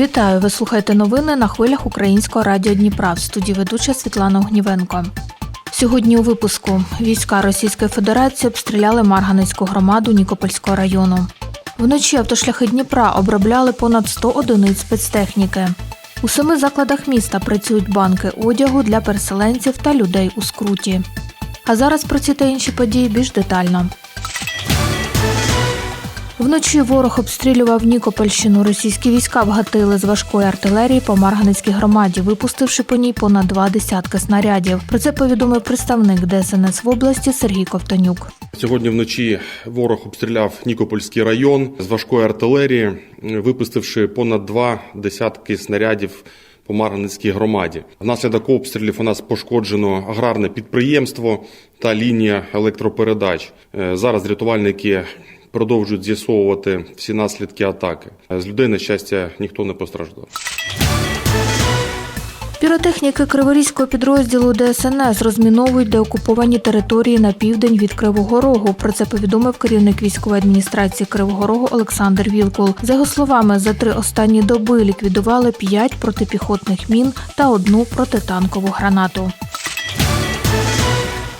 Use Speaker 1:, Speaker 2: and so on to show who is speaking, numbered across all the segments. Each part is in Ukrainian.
Speaker 1: Вітаю! Ви слухаєте новини на хвилях Українського радіо Дніпра в студії ведуча Світлана Огнівенко. Сьогодні у випуску війська Російської Федерації обстріляли Марганецьку громаду Нікопольського району. Вночі автошляхи Дніпра обробляли понад 100 одиниць спецтехніки. У семи закладах міста працюють банки одягу для переселенців та людей у скруті. А зараз про ці та інші події більш детально. Вночі ворог обстрілював Нікопольщину. Російські війська вгатили з важкої артилерії по Марганецькій громаді, випустивши по ній понад два десятки снарядів. Про це повідомив представник ДСНС в області Сергій Ковтонюк.
Speaker 2: Сьогодні вночі ворог обстріляв Нікопольський район з важкої артилерії, випустивши понад два десятки снарядів по Марганецькій громаді. Внаслідок обстрілів у нас пошкоджено аграрне підприємство та лінія електропередач. Е, Зараз рятувальники продовжують з'ясовувати всі наслідки атаки. З людей, на щастя, ніхто не постраждав.
Speaker 1: Піротехніки Криворізького підрозділу ДСНС розміновують деокуповані території на південь від Кривого Рогу. Про це повідомив керівник військової адміністрації Кривого Рогу Олександр Вілкул. За його словами, за три останні доби ліквідували п'ять протипіхотних мін та одну протитанкову гранату.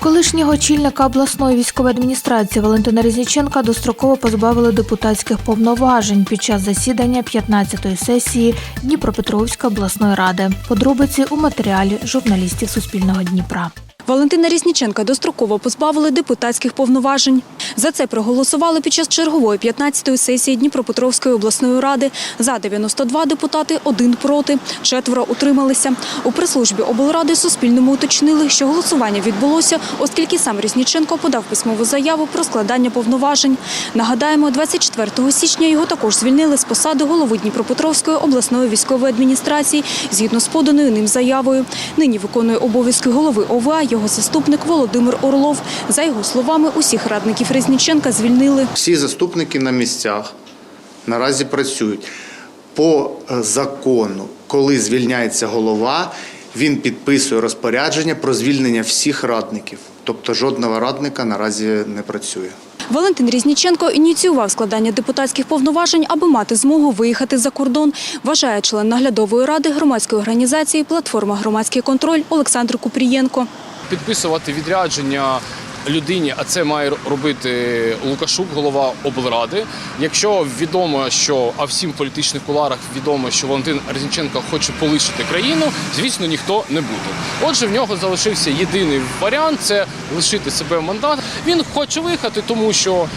Speaker 1: Колишнього очільника обласної військової адміністрації Валентина Різніченка достроково позбавили депутатських повноважень під час засідання 15-ї сесії Дніпропетровської обласної ради. Подробиці у матеріалі журналістів Суспільного Дніпра.
Speaker 3: Валентина Різніченка достроково позбавили депутатських повноважень. За це проголосували під час чергової 15-ї сесії Дніпропетровської обласної ради. За 92 депутати, один проти, четверо утрималися. У прес-службі облради Суспільному уточнили, що голосування відбулося, оскільки сам Різніченко подав письмову заяву про складання повноважень. Нагадаємо, 24 січня його також звільнили з посади голови Дніпропетровської обласної військової адміністрації згідно з поданою ним заявою. Нині виконує обов'язки голови ОВА його заступник Володимир Орлов. За його словами, усіх радників Резніченка звільнили.
Speaker 4: Всі заступники на місцях наразі працюють. По е, закону, коли звільняється голова, він підписує розпорядження про звільнення всіх радників. Тобто жодного радника наразі не працює.
Speaker 3: Валентин Різніченко ініціював складання депутатських повноважень, аби мати змогу виїхати за кордон, вважає член наглядової ради громадської організації Платформа громадський контроль Олександр Купрієнко.
Speaker 5: Підписувати відрядження людині, а це має робити Лукашук, голова облради. Якщо відомо, що а всім політичних куларах відомо, що Валентин Резніченко хоче полишити країну, звісно, ніхто не буде. Отже, в нього залишився єдиний варіант це лишити себе мандат. Він хоче виїхати, тому що.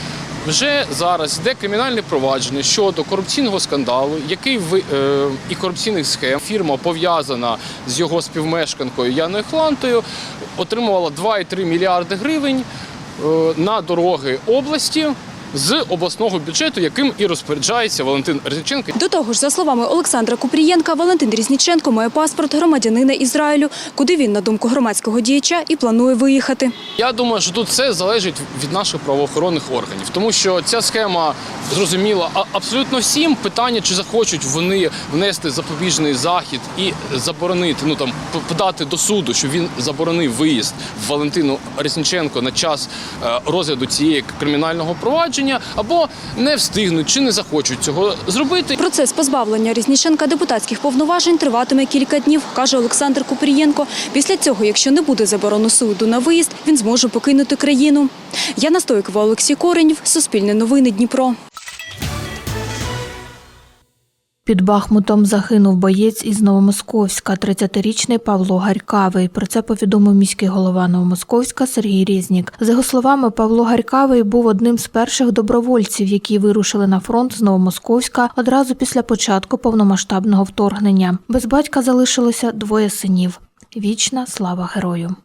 Speaker 5: Вже зараз йде кримінальне провадження щодо корупційного скандалу, який ви е, і корупційних схем. Фірма пов'язана з його співмешканкою Яною Хлантою, отримувала 2,3 мільярди гривень е, на дороги області з обласного бюджету, яким і розпоряджається Валентин Резніченко.
Speaker 3: До того ж, за словами Олександра Купрієнка, Валентин Різніченко має паспорт громадянина Ізраїлю, куди він, на думку громадського діяча, і планує виїхати.
Speaker 5: Я думаю, що тут все залежить від наших правоохоронних органів, тому що ця схема зрозуміла а- абсолютно всім. Питання, чи захочуть вони внести запобіжний захід і заборонити, ну там подати до суду, що він заборонив виїзд Валентину Резніченко на час е, розгляду цієї кримінального провадження, або не встигнуть чи не захочуть цього зробити.
Speaker 3: Процес позбавлення Різніченка депутатських повноважень триватиме кілька днів, каже Олександр Купрієнко. Після цього, якщо не буде заборону суду на виїзд, він зможе покинути країну. Яна Стойкова, Олексій Коренів, Суспільне новини Дніпро.
Speaker 1: Під Бахмутом загинув боєць із Новомосковська, 30-річний Павло Гарькавий. Про це повідомив міський голова Новомосковська Сергій Різнік. За його словами, Павло Гарькавий був одним з перших добровольців, які вирушили на фронт з Новомосковська одразу після початку повномасштабного вторгнення. Без батька залишилося двоє синів. Вічна слава герою.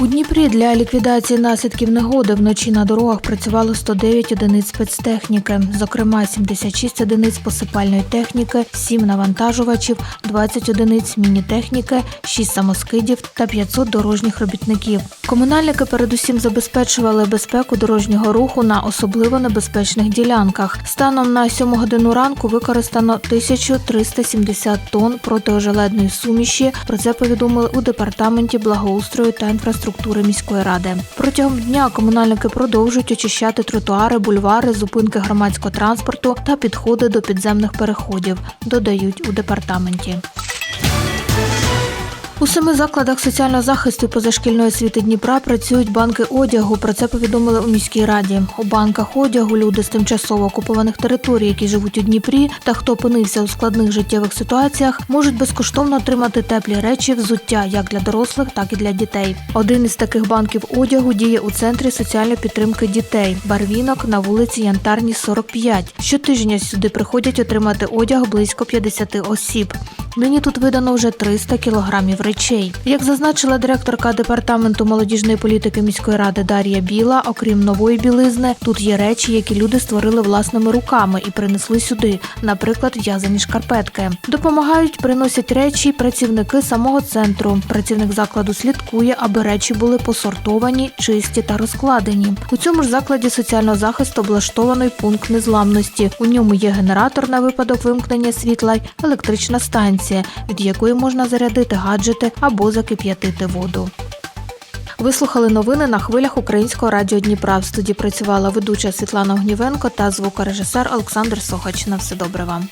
Speaker 1: У Дніпрі для ліквідації наслідків негоди вночі на дорогах працювало 109 одиниць спецтехніки, зокрема 76 одиниць посипальної техніки, 7 навантажувачів, 20 одиниць міні-техніки, 6 самоскидів та 500 дорожніх робітників. Комунальники передусім забезпечували безпеку дорожнього руху на особливо небезпечних ділянках. Станом на 7 годину ранку використано 1370 тонн протиожеледної суміші. Про це повідомили у департаменті благоустрою та інфраструктури інфраструктури міської ради. Протягом дня комунальники продовжують очищати тротуари, бульвари, зупинки громадського транспорту та підходи до підземних переходів, додають у департаменті. Семи закладах соціального захисту позашкільної освіти Дніпра працюють банки одягу. Про це повідомили у міській раді. У банках одягу люди з тимчасово окупованих територій, які живуть у Дніпрі, та хто опинився у складних життєвих ситуаціях, можуть безкоштовно отримати теплі речі, взуття як для дорослих, так і для дітей. Один із таких банків одягу діє у центрі соціальної підтримки дітей. Барвінок на вулиці Янтарній, 45. Щотижня сюди приходять отримати одяг близько 50 осіб. Нині тут видано вже 300 кілограмів речей. Як зазначила директорка департаменту молодіжної політики міської ради Дар'я Біла, окрім нової білизни, тут є речі, які люди створили власними руками і принесли сюди, наприклад, в'язані шкарпетки. Допомагають, приносять речі працівники самого центру. Працівник закладу слідкує, аби речі були посортовані, чисті та розкладені. У цьому ж закладі соціального захисту облаштований пункт незламності. У ньому є генератор на випадок вимкнення світла електрична станція, від якої можна зарядити гаджети або закип'ятити воду. Вислухали новини на хвилях Українського радіо Дніпра. В студії працювала ведуча Світлана Огнівенко та звукорежисер Олександр Сохач. На все добре вам.